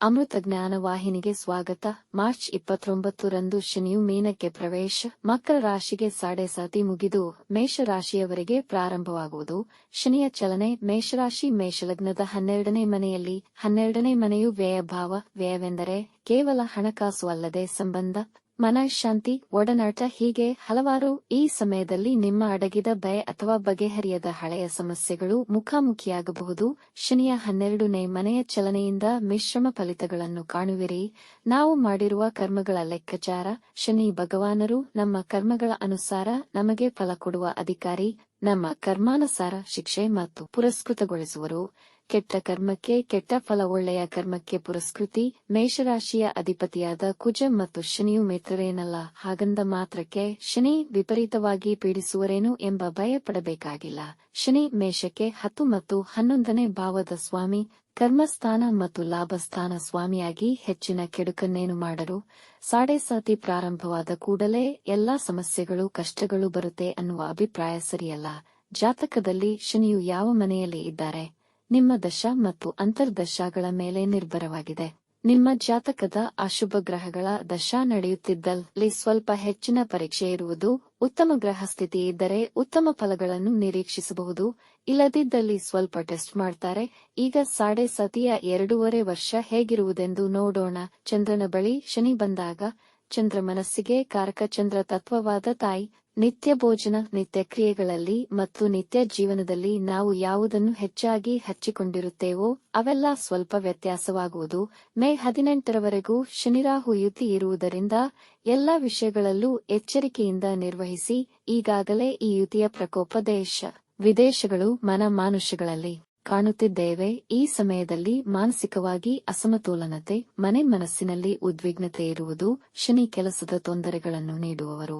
ಅಮೃತ ಜ್ಞಾನ ವಾಹಿನಿಗೆ ಸ್ವಾಗತ. ಮಾರ್ಚ್ ಇಪ್ಪತ್ತೊಂಬತ್ತರಂದು ಶನಿಯು ಮೀನಕ್ಕೆ ಪ್ರವೇಶ. ಮಕರ ರಾಶಿಗೆ ಸಾಡೆ ಸಾತಿ ಮುಗಿದು ಮೇಷರಾಶಿಯವರೆಗೆ ಪ್ರಾರಂಭವಾಗುವುದು. ಶನಿಯ ಚಲನೆ, ಮೇಷರಾಶಿ ಮೇಷಲಗ್ನದ ಹನ್ನೆರಡನೇ ಮನೆಯಲ್ಲಿ. ಹನ್ನೆರಡನೇ ಮನೆಯು ವ್ಯಯಭಾವ. ವ್ಯಯವೆಂದರೆ ಕೇವಲ ಹಣಕಾಸು ಅಲ್ಲದೆ ಸಂಬಂಧ. ಮನಃಶಾಂತಿ ಒಡನಾಟ ಹೀಗೆ ಹಲವಾರು ಈ ಸಮಯದಲ್ಲಿ ನಿಮ್ಮ ಅಡಗಿದ ಭಯ ಅಥವಾ ಬಗೆಹರಿಯದ ಹಳೆಯ ಸಮಸ್ಯೆಗಳು ಮುಖಾಮುಖಿಯಾಗಬಹುದು. ಶನಿಯ ಹನ್ನೆರಡನೇ ಮನೆಯ ಚಲನೆಯಿಂದ ಮಿಶ್ರಮ ಫಲಿತಗಳನ್ನು ಕಾಣುವಿರಿ. ನಾವು ಮಾಡಿರುವ ಕರ್ಮಗಳ ಲೆಕ್ಕಾಚಾರ, ಶನಿ ಭಗವಾನರು ನಮ್ಮ ಕರ್ಮಗಳ ಅನುಸಾರ ನಮಗೆ ಫಲ ಕೊಡುವ ಅಧಿಕಾರಿ, ನಮ್ಮ ಕರ್ಮಾನುಸಾರ ಶಿಕ್ಷೆ ಮತ್ತು ಪುರಸ್ಕೃತಗೊಳಿಸುವರು. ಕೆಟ್ಟ ಕರ್ಮಕ್ಕೆ, ಕೆಟ್ಟ ಫಲ, ಒಳ್ಳೆಯ ಕರ್ಮಕ್ಕೆ ಪುರಸ್ಕೃತಿ, ಮೇಷರಾಶಿಯ ಅಧಿಪತಿಯಾದ ಕುಜ ಮತ್ತು ಶನಿಯು ಮಿತ್ರರೇನಲ್ಲ. ಹಾಗಂದ ಮಾತ್ರಕ್ಕೆ ಶನಿ ವಿಪರೀತವಾಗಿ ಪೀಡಿಸುವರೇನು ಎಂಬ ಭಯ ಪಡಬೇಕಾಗಿಲ್ಲ. ಶನಿ ಮೇಷಕ್ಕೆ ಹತ್ತು ಮತ್ತು ಹನ್ನೊಂದನೇ ಭಾವದ ಸ್ವಾಮಿ, ಕರ್ಮಸ್ಥಾನ ಮತ್ತು ಲಾಭಸ್ಥಾನ ಸ್ವಾಮಿಯಾಗಿ ಹೆಚ್ಚಿನ ಕೆಡುಕನ್ನೇನು ಮಾಡರು? ಸಾಡೆ ಸಾತಿ ಪ್ರಾರಂಭವಾದ ಕೂಡಲೇ ಎಲ್ಲಾ ಸಮಸ್ಯೆಗಳು, ಕಷ್ಟಗಳು ಬರುತ್ತೆ ಅನ್ನುವ ಅಭಿಪ್ರಾಯ ಸರಿಯಲ್ಲ. ಜಾತಕದಲ್ಲಿ ಶನಿಯು ಯಾವ ಮನೆಯಲ್ಲಿ ಇದ್ದಾರೆ? ನಿಮ್ಮ ದಶ ಮತ್ತು ಅಂತರ್ದಶಗಳ ಮೇಲೆ ನಿರ್ಭರವಾಗಿದೆ. ನಿಮ್ಮ ಜಾತಕದ ಅಶುಭ ಗ್ರಹಗಳ ದಶಾ ನಡೆಯುತ್ತಿದ್ದಲ್ಲಿ ಸ್ವಲ್ಪ ಹೆಚ್ಚಿನ ಪರೀಕ್ಷೆ ಇರುವುದು, ಉತ್ತಮ ಗ್ರಹ ಸ್ಥಿತಿ ಇದ್ದರೆ ಉತ್ತಮ ಫಲಗಳನ್ನು ನಿರೀಕ್ಷಿಸಬಹುದು. ಇಲ್ಲದಿದ್ದಲ್ಲಿ ಸ್ವಲ್ಪ ಟೆಸ್ಟ್ ಮಾಡ್ತಾರೆ. ಈಗ ಸಾಡೆ ಸತಿಯ ಎರಡೂವರೆ ವರ್ಷ ಹೇಗಿರುವುದೆಂದು ನೋಡೋಣ. ಚಂದ್ರನ ಬಳಿ ಶನಿ ಬಂದಾಗ ಚಂದ್ರ ಮನಸ್ಸಿಗೆ ಕಾರಕ ಚಂದ್ರ ತತ್ವವಾದ ತಾಯಿ. ನಿತ್ಯ ಭೋಜನ, ನಿತ್ಯ ಕ್ರಿಯೆಗಳಲ್ಲಿ ಮತ್ತು ನಿತ್ಯ ಜೀವನದಲ್ಲಿ ನಾವು ಯಾವುದನ್ನು ಹೆಚ್ಚಾಗಿ ಹಚ್ಚಿಕೊಂಡಿರುತ್ತೇವೋ ಅವೆಲ್ಲ ಸ್ವಲ್ಪ ವ್ಯತ್ಯಾಸವಾಗುವುದು. ಮೇ ಹದಿನೆಂಟರವರೆಗೂ ಶನಿರಾಹು ಯುತಿ ಇರುವುದರಿಂದ ಎಲ್ಲ ವಿಷಯಗಳಲ್ಲೂ ಎಚ್ಚರಿಕೆಯಿಂದ ನಿರ್ವಹಿಸಿ, ಈಗಾಗಲೇ ಈ ಯುತಿಯ ಪ್ರಕೋಪ ದೇಶ, ವಿದೇಶಗಳು, ಮನ ಮಾನುಷ್ಯಗಳಲ್ಲಿ ಕಾಣುತ್ತಿದ್ದೇವೆ, ಈ ಸಮಯದಲ್ಲಿ ಮಾನಸಿಕವಾಗಿ ಅಸಮತೋಲನತೆ, ಮನೆ ಮನಸ್ಸಿನಲ್ಲಿ ಉದ್ವಿಗ್ನತೆ ಇರುವುದು ಶನಿ ಕೆಲಸದ ತೊಂದರೆಗಳನ್ನು ನೀಡುವವರು.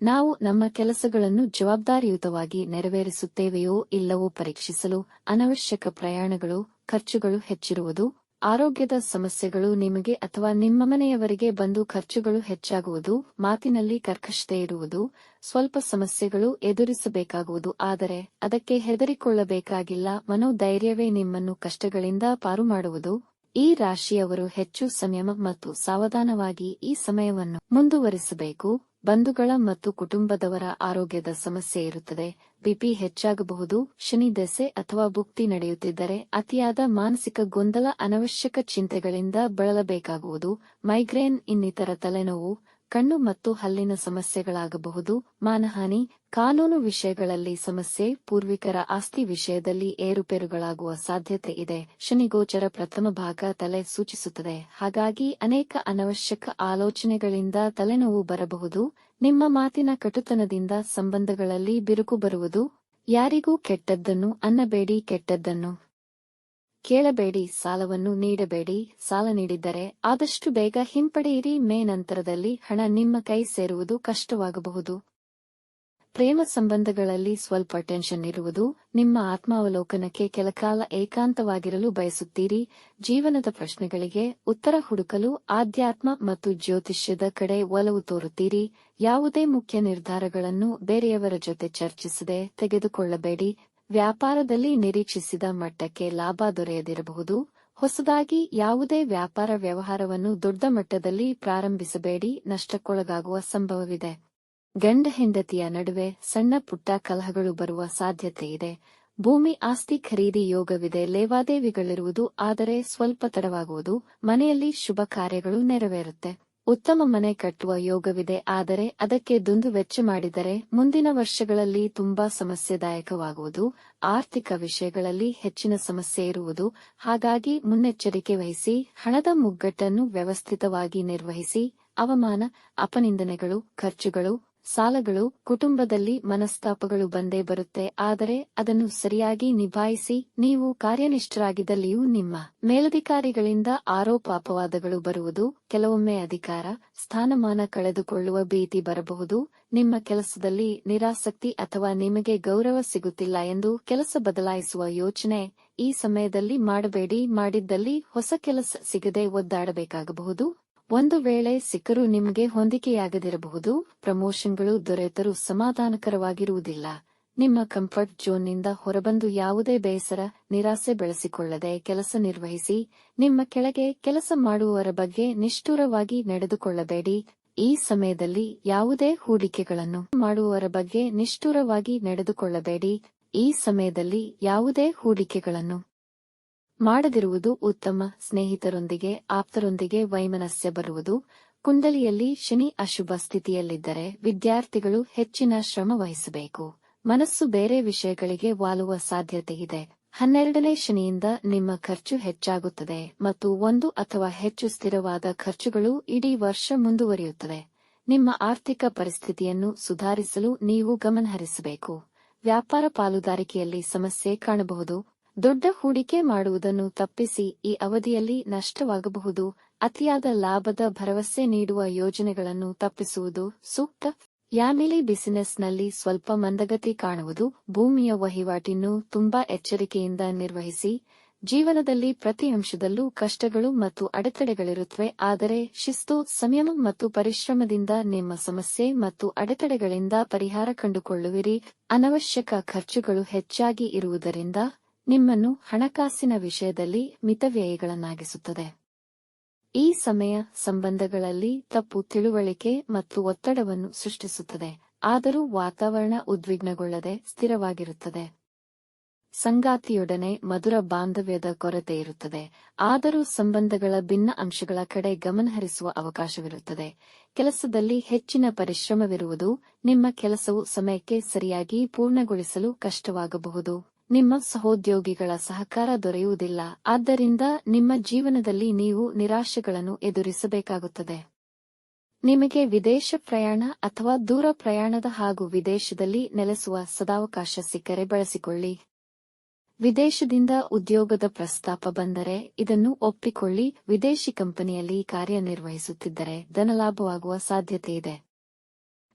ನಾವು ನಮ್ಮ ಕೆಲಸಗಳನ್ನು ಜವಾಬ್ದಾರಿಯುತವಾಗಿ ನೆರವೇರಿಸುತ್ತೇವೆಯೋ ಇಲ್ಲವೋ ಪರೀಕ್ಷಿಸಲು ಅನವಶ್ಯಕ ಪ್ರಯಾಣಗಳು, ಖರ್ಚುಗಳು ಹೆಚ್ಚಿರುವುದು ಆರೋಗ್ಯದ ಸಮಸ್ಯೆಗಳು ನಿಮಗೆ ಅಥವಾ ನಿಮ್ಮ ಮನೆಯವರಿಗೆ ಬಂದು ಖರ್ಚುಗಳು ಹೆಚ್ಚಾಗುವುದು, ಮಾತಿನಲ್ಲಿ ಕರ್ಕಶತೆ ಇರುವುದು, ಸ್ವಲ್ಪ ಸಮಸ್ಯೆಗಳು ಎದುರಿಸಬೇಕಾಗುವುದು, ಆದರೆ ಅದಕ್ಕೆ ಹೆದರಿಕೊಳ್ಳಬೇಕಾಗಿಲ್ಲ. ಮನೋಧೈರ್ಯವೇ ನಿಮ್ಮನ್ನು ಕಷ್ಟಗಳಿಂದ ಪಾರು ಮಾಡುವುದು ಈ ರಾಶಿಯವರು ಹೆಚ್ಚು ಸಂಯಮ ಮತ್ತು ಸಾವಧಾನವಾಗಿ ಈ ಸಮಯವನ್ನು ಮುಂದುವರಿಸಬೇಕು. ಬಂಧುಗಳ ಮತ್ತು ಕುಟುಂಬದವರ ಆರೋಗ್ಯದ ಸಮಸ್ಯೆ ಇರುತ್ತದೆ. ಬಿಪಿ ಹೆಚ್ಚಾಗಬಹುದು, ಶನಿ ದೆಸೆ ಅಥವಾ ಭುಕ್ತಿ ನಡೆಯುತ್ತಿದ್ದರೆ ಅತಿಯಾದ ಮಾನಸಿಕ ಗೊಂದಲ, ಅನವಶ್ಯಕ ಚಿಂತೆಗಳಿಂದ ಬಳಲಬೇಕಾಗುವುದು. ಮೈಗ್ರೇನ್, ಇನ್ನಿತರ ತಲೆನೋವು ಕಣ್ಣು ಮತ್ತು ಹಲ್ಲಿನ ಸಮಸ್ಯೆಗಳಾಗಬಹುದು. ಮಾನಹಾನಿ, ಕಾನೂನು ವಿಷಯಗಳಲ್ಲಿ ಸಮಸ್ಯೆ, ಪೂರ್ವಿಕರ ಆಸ್ತಿ ವಿಷಯದಲ್ಲಿ ಏರುಪೇರುಗಳಾಗುವ ಸಾಧ್ಯತೆ ಇದೆ. ಶನಿಗೋಚರ ಪ್ರಥಮ ಭಾಗ ತಲೆ ಸೂಚಿಸುತ್ತದೆ. ಹಾಗಾಗಿ ಅನೇಕ ಅನವಶ್ಯಕ ಆಲೋಚನೆಗಳಿಂದ ತಲೆನೋವು ಬರಬಹುದು. ನಿಮ್ಮ ಮಾತಿನ ಕಟುತನದಿಂದ ಸಂಬಂಧಗಳಲ್ಲಿ ಬಿರುಕು ಬರುವುದು. ಯಾರಿಗೂ ಕೆಟ್ಟದ್ದನ್ನು ಅನ್ನಬೇಡಿ, ಕೆಟ್ಟದ್ದನ್ನು ಕೇಳಬೇಡಿ, ಸಾಲವನ್ನು ನೀಡಬೇಡಿ, ಸಾಲ ನೀಡಿದ್ದರೆ ಆದಷ್ಟು ಬೇಗ ಹಿಂಪಡೆಯಿರಿ, ಮೇ ನಂತರದಲ್ಲಿ ಹಣ ನಿಮ್ಮ ಕೈ ಸೇರುವುದು ಕಷ್ಟವಾಗಬಹುದು. ಪ್ರೇಮ ಸಂಬಂಧಗಳಲ್ಲಿ ಸ್ವಲ್ಪ ಟೆನ್ಷನ್ ಇರುವುದು, ನಿಮ್ಮ ಆತ್ಮಾವಲೋಕನಕ್ಕೆ ಕೆಲಕಾಲ ಏಕಾಂತವಾಗಿರಲು ಬಯಸುತ್ತೀರಿ, ಜೀವನದ ಪ್ರಶ್ನೆಗಳಿಗೆ ಉತ್ತರ ಹುಡುಕಲು ಆಧ್ಯಾತ್ಮ ಮತ್ತು ಜ್ಯೋತಿಷ್ಯದ ಕಡೆ ಒಲವು ತೋರುತ್ತೀರಿ, ಯಾವುದೇ ಮುಖ್ಯ ನಿರ್ಧಾರಗಳನ್ನು ಬೇರೆಯವರ ಜೊತೆ ಚರ್ಚಿಸದೆ ತೆಗೆದುಕೊಳ್ಳಬೇಡಿ ವ್ಯಾಪಾರದಲ್ಲಿ ನಿರೀಕ್ಷಿಸಿದ ಮಟ್ಟಕ್ಕೆ ಲಾಭ ದೊರೆಯದಿರಬಹುದು. ಹೊಸದಾಗಿ ಯಾವುದೇ ವ್ಯಾಪಾರ ವ್ಯವಹಾರವನ್ನು ದೊಡ್ಡ ಮಟ್ಟದಲ್ಲಿ ಪ್ರಾರಂಭಿಸಬೇಡಿ. ನಷ್ಟಕ್ಕೊಳಗಾಗುವ ಸಂಭವವಿದೆ. ಗಂಡ ಹೆಂಡತಿಯ ನಡುವೆ ಸಣ್ಣ ಪುಟ್ಟ ಕಲಹಗಳು ಬರುವ ಸಾಧ್ಯತೆ ಇದೆ. ಭೂಮಿ ಆಸ್ತಿ ಖರೀದಿ ಯೋಗವಿದೆ. ಲೇವಾದೇವಿಗಳಿರುವುದು ಆದರೆ ಸ್ವಲ್ಪ ತಡವಾಗುವುದು. ಮನೆಯಲ್ಲಿ ಶುಭ ಕಾರ್ಯಗಳು ನೆರವೇರುತ್ತೆ. ಉತ್ತಮ ಮನೆ ಕಟ್ಟುವ ಯೋಗವಿದೆ, ಆದರೆ ಅದಕ್ಕೆ ದುಂದು ವೆಚ್ಚ ಮಾಡಿದರೆ ಮುಂದಿನ ವರ್ಷಗಳಲ್ಲಿ ತುಂಬಾ ಸಮಸ್ಯೆದಾಯಕವಾಗುವುದು. ಆರ್ಥಿಕ ವಿಷಯಗಳಲ್ಲಿ ಹೆಚ್ಚಿನ ಸಮಸ್ಯೆ ಇರುವುದು. ಹಾಗಾಗಿ ಮುನ್ನೆಚ್ಚರಿಕೆ ವಹಿಸಿ, ಹಣದ ಮುಗ್ಗಟ್ಟನ್ನು ವ್ಯವಸ್ಥಿತವಾಗಿ ನಿರ್ವಹಿಸಿ, ಅವಮಾನ, ಅಪನಿಂದನೆಗಳು, ಖರ್ಚುಗಳು ಸಾಲಗಳು ಕುಟುಂಬದಲ್ಲಿ ಮನಸ್ತಾಪಗಳು ಬಂದೇ ಬರುತ್ತೆ, ಆದರೆ ಅದನ್ನು ಸರಿಯಾಗಿ ನಿಭಾಯಿಸಿ ನೀವು ಕಾರ್ಯನಿಷ್ಠರಾಗಿದ್ದಲ್ಲಿಯೂ ನಿಮ್ಮ ಮೇಲಧಿಕಾರಿಗಳಿಂದ ಆರೋಪ ಅಪವಾದಗಳು ಬರುವುದು, ಕೆಲವೊಮ್ಮೆ ಅಧಿಕಾರ, ಸ್ಥಾನಮಾನ ಕಳೆದುಕೊಳ್ಳುವ ಭೀತಿ ಬರಬಹುದು, ನಿಮ್ಮ ಕೆಲಸದಲ್ಲಿ ನಿರಾಸಕ್ತಿ ಅಥವಾ ನಿಮಗೆ ಗೌರವ ಸಿಗುತ್ತಿಲ್ಲ ಎಂದು ಕೆಲಸ ಬದಲಾಯಿಸುವ ಯೋಚನೆ ಈ ಸಮಯದಲ್ಲಿ ಮಾಡಬೇಡಿ, ಮಾಡಿದ್ದಲ್ಲಿ ಹೊಸ ಕೆಲಸ ಸಿಗದೆ ಒದ್ದಾಡಬೇಕಾಗಬಹುದು. ಒಂದು ವೇಳೆ ಸಿಕ್ಕರೂ ನಿಮಗೆ ಹೊಂದಿಕೆಯಾಗದಿರಬಹುದು, ಪ್ರಮೋಷನ್ಗಳು ದೊರೆತರೂ ಸಮಾಧಾನಕರವಾಗಿರುವುದಿಲ್ಲ. ನಿಮ್ಮ ಕಂಫರ್ಟ್ ಝೋನ್ನಿಂದ ಹೊರಬಂದು ಯಾವುದೇ ಬೇಸರ, ನಿರಾಸೆ ಬೆಳೆಸಿಕೊಳ್ಳದೆ ಕೆಲಸ ನಿರ್ವಹಿಸಿ, ನಿಮ್ಮ ಕೆಳಗೆ ಕೆಲಸ ಮಾಡುವವರ ಬಗ್ಗೆ ನಿಷ್ಠುರವಾಗಿ ನಡೆದುಕೊಳ್ಳಬೇಡಿ. ಈ ಸಮಯದಲ್ಲಿ ಯಾವುದೇ ಹೂಡಿಕೆಗಳನ್ನು ಮಾಡುವವರ ಬಗ್ಗೆ ನಿಷ್ಠುರವಾಗಿ ನಡೆದುಕೊಳ್ಳಬೇಡಿ. ಈ ಸಮಯದಲ್ಲಿ ಯಾವುದೇ ಹೂಡಿಕೆಗಳನ್ನು ಮಾಡದಿರುವುದು ಉತ್ತಮ. ಸ್ನೇಹಿತರೊಂದಿಗೆ, ಆಪ್ತರೊಂದಿಗೆ ವೈಮನಸ್ಯ ಬರುವುದು. ಕುಂಡಲಿಯಲ್ಲಿ ಶನಿ ಅಶುಭ ಸ್ಥಿತಿಯಲ್ಲಿದ್ದರೆ ವಿದ್ಯಾರ್ಥಿಗಳು ಹೆಚ್ಚಿನ ಶ್ರಮ ವಹಿಸಬೇಕು. ಮನಸ್ಸು ಬೇರೆ ವಿಷಯಗಳಿಗೆ ವಾಲುವ ಸಾಧ್ಯತೆ ಇದೆ. ಹನ್ನೆರಡನೇ ಶನಿಯಿಂದ ನಿಮ್ಮ ಖರ್ಚು ಹೆಚ್ಚಾಗುತ್ತದೆ ಮತ್ತು ಒಂದು ಅಥವಾ ಹೆಚ್ಚು ಸ್ಥಿರವಾದ ಖರ್ಚುಗಳು ಇಡೀ ವರ್ಷ ಮುಂದುವರಿಯುತ್ತವೆ ನಿಮ್ಮ ಆರ್ಥಿಕ ಪರಿಸ್ಥಿತಿಯನ್ನು ಸುಧಾರಿಸಲು ನೀವು ಗಮನಹರಿಸಬೇಕು. ವ್ಯಾಪಾರ ಪಾಲುದಾರಿಕೆಯಲ್ಲಿ ಸಮಸ್ಯೆ ಕಾಣಬಹುದು. ದೊಡ್ಡ ಹೂಡಿಕೆ ಮಾಡುವುದನ್ನು ತಪ್ಪಿಸಿ ಈ ಅವಧಿಯಲ್ಲಿ ನಷ್ಟವಾಗಬಹುದು. ಅತಿಯಾದ ಲಾಭದ ಭರವಸೆ ನೀಡುವ ಯೋಜನೆಗಳನ್ನು ತಪ್ಪಿಸುವುದು ಸೂಕ್ತ. ಯಾಮಿಲಿ ಬಿಸಿನೆಸ್ನಲ್ಲಿ ಸ್ವಲ್ಪ ಮಂದಗತಿ ಕಾಣುವುದು, ಭೂಮಿಯ ವಹಿವಾಟಿನ್ನು ತುಂಬಾ ಎಚ್ಚರಿಕೆಯಿಂದ ನಿರ್ವಹಿಸಿ. ಜೀವನದಲ್ಲಿ ಪ್ರತಿ ಅಂಶದಲ್ಲೂ ಕಷ್ಟಗಳು ಮತ್ತು ಅಡೆತಡೆಗಳಿರುತ್ತವೆ, ಆದರೆ ಶಿಸ್ತು, ಸಂಯಮ ಮತ್ತು ಪರಿಶ್ರಮದಿಂದ ನಿಮ್ಮ ಸಮಸ್ಯೆ ಮತ್ತು ಅಡೆತಡೆಗಳಿಂದ ಪರಿಹಾರ ಕಂಡುಕೊಳ್ಳುವಿರಿ. ಅನವಶ್ಯಕ ಖರ್ಚುಗಳು ಹೆಚ್ಚಾಗಿ ಇರುವುದರಿಂದ ನಿಮ್ಮನ್ನು ಹಣಕಾಸಿನ ವಿಷಯದಲ್ಲಿ ಮಿತವ್ಯಯಗಳನ್ನಾಗಿಸುತ್ತದೆ. ಈ ಸಮಯ ಸಂಬಂಧಗಳಲ್ಲಿ ತಪ್ಪು ತಿಳುವಳಿಕೆ ಮತ್ತು ಒತ್ತಡವನ್ನು ಸೃಷ್ಟಿಸುತ್ತದೆ, ಆದರೂ ವಾತಾವರಣ ಉದ್ವಿಗ್ನಗೊಳ್ಳದೆ ಸ್ಥಿರವಾಗಿರುತ್ತದೆ. ಸಂಗಾತಿಯೊಡನೆ ಮಧುರ ಬಾಂಧವ್ಯದ ಕೊರತೆ ಇರುತ್ತದೆ, ಆದರೂ ಸಂಬಂಧಗಳ ಭಿನ್ನ ಅಂಶಗಳ ಕಡೆ ಗಮನಹರಿಸುವ ಅವಕಾಶವಿರುತ್ತದೆ. ಕೆಲಸದಲ್ಲಿ ಹೆಚ್ಚಿನ ಪರಿಶ್ರಮವಿರುವುದು ನಿಮ್ಮ ಕೆಲಸವು ಸಮಯಕ್ಕೆ ಸರಿಯಾಗಿ ಪೂರ್ಣಗೊಳಿಸಲು ಕಷ್ಟವಾಗಬಹುದು. ನಿಮ್ಮ ಸಹೋದ್ಯೋಗಿಗಳ ಸಹಕಾರ ದೊರೆಯುವುದಿಲ್ಲ. ಆದ್ದರಿಂದ ನಿಮ್ಮ ಜೀವನದಲ್ಲಿ ನೀವು ನಿರಾಶೆಗಳನ್ನು ಎದುರಿಸಬೇಕಾಗುತ್ತದೆ. ನಿಮಗೆ ವಿದೇಶ ಪ್ರಯಾಣ ಅಥವಾ ದೂರ ಪ್ರಯಾಣದ ಹಾಗೂ ವಿದೇಶದಲ್ಲಿ ನೆಲೆಸುವ ಸದಾವಕಾಶ ಸಿಕ್ಕರೆ ಬಳಸಿಕೊಳ್ಳಿ. ವಿದೇಶದಿಂದ ಉದ್ಯೋಗದ ಪ್ರಸ್ತಾಪ ಬಂದರೆ ಇದನ್ನು ಒಪ್ಪಿಕೊಳ್ಳಿ. ವಿದೇಶಿ ಕಂಪನಿಯಲ್ಲಿ ಕಾರ್ಯನಿರ್ವಹಿಸುತ್ತಿದ್ದರೆ ಧನಲಾಭವಾಗುವ ಸಾಧ್ಯತೆಯಿದೆ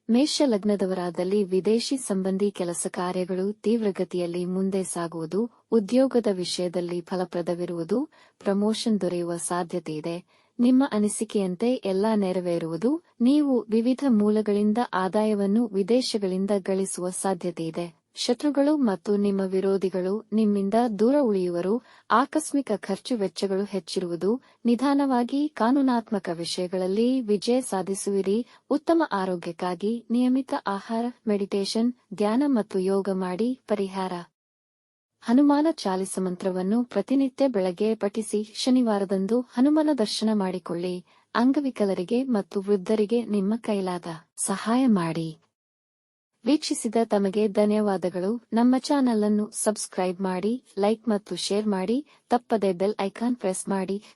ಮೇಷ ಲಗ್ನದವರಾದಲ್ಲಿ ವಿದೇಶಿ ಸಂಬಂಧಿ ಕೆಲಸ ಕಾರ್ಯಗಳು ತೀವ್ರಗತಿಯಲ್ಲಿ ಮುಂದೆ ಸಾಗುವುದು, ಉದ್ಯೋಗದ ವಿಷಯದಲ್ಲಿ ಫಲಪ್ರದವಿರುವುದು, ಪ್ರಮೋಷನ್ ದೊರೆಯುವ ಸಾಧ್ಯತೆ ಇದೆ. ನಿಮ್ಮ ಅನಿಸಿಕೆಯಂತೆ ಎಲ್ಲಾ ನೆರವೇರುವುದು, ನೀವು ವಿವಿಧ ಮೂಲಗಳಿಂದ ಆದಾಯವನ್ನು ವಿದೇಶಗಳಿಂದ ಗಳಿಸುವ ಸಾಧ್ಯತೆಯಿದೆ ಶತ್ರುಗಳು ಮತ್ತು ನಿಮ್ಮ ವಿರೋಧಿಗಳು ನಿಮ್ಮಿಂದ ದೂರ ಉಳಿಯುವರು. ಆಕಸ್ಮಿಕ ಖರ್ಚು ವೆಚ್ಚಗಳು ಹೆಚ್ಚಿರುವುದು. ನಿಧಾನವಾಗಿ ಕಾನೂನಾತ್ಮಕ ವಿಷಯಗಳಲ್ಲಿ ವಿಜಯ ಸಾಧಿಸುವಿರಿ. ಉತ್ತಮ ಆರೋಗ್ಯಕ್ಕಾಗಿ ನಿಯಮಿತ ಆಹಾರ, ಮೆಡಿಟೇಷನ್, ಧ್ಯಾನ ಮತ್ತು ಯೋಗ ಮಾಡಿ ಪರಿಹಾರ. ಹನುಮಾನ ಚಾಲಿಸ ಮಂತ್ರವನ್ನು ಪ್ರತಿನಿತ್ಯ ಬೆಳಗ್ಗೆ ಪಠಿಸಿ ಶನಿವಾರದಂದು ಹನುಮನ ದರ್ಶನ ಮಾಡಿಕೊಳ್ಳಿ. ಅಂಗವಿಕಲರಿಗೆ ಮತ್ತು ವೃದ್ಧರಿಗೆ ನಿಮ್ಮ ಕೈಲಾದ ಸಹಾಯ ಮಾಡಿ. ವೀಕ್ಷಿಸಿದ ತಮಗೆ ಧನ್ಯವಾದಗಳು. ನಮ್ಮ ಚಾನೆಲ್ ಅನ್ನು ಸಬ್ಸ್ಕ್ರೈಬ್ ಮಾಡಿ, ಲೈಕ್ ಮತ್ತು ಶೇರ್ ಮಾಡಿ, ತಪ್ಪದೆ ಬೆಲ್ ಐಕಾನ್ ಪ್ರೆಸ್ ಮಾಡಿ.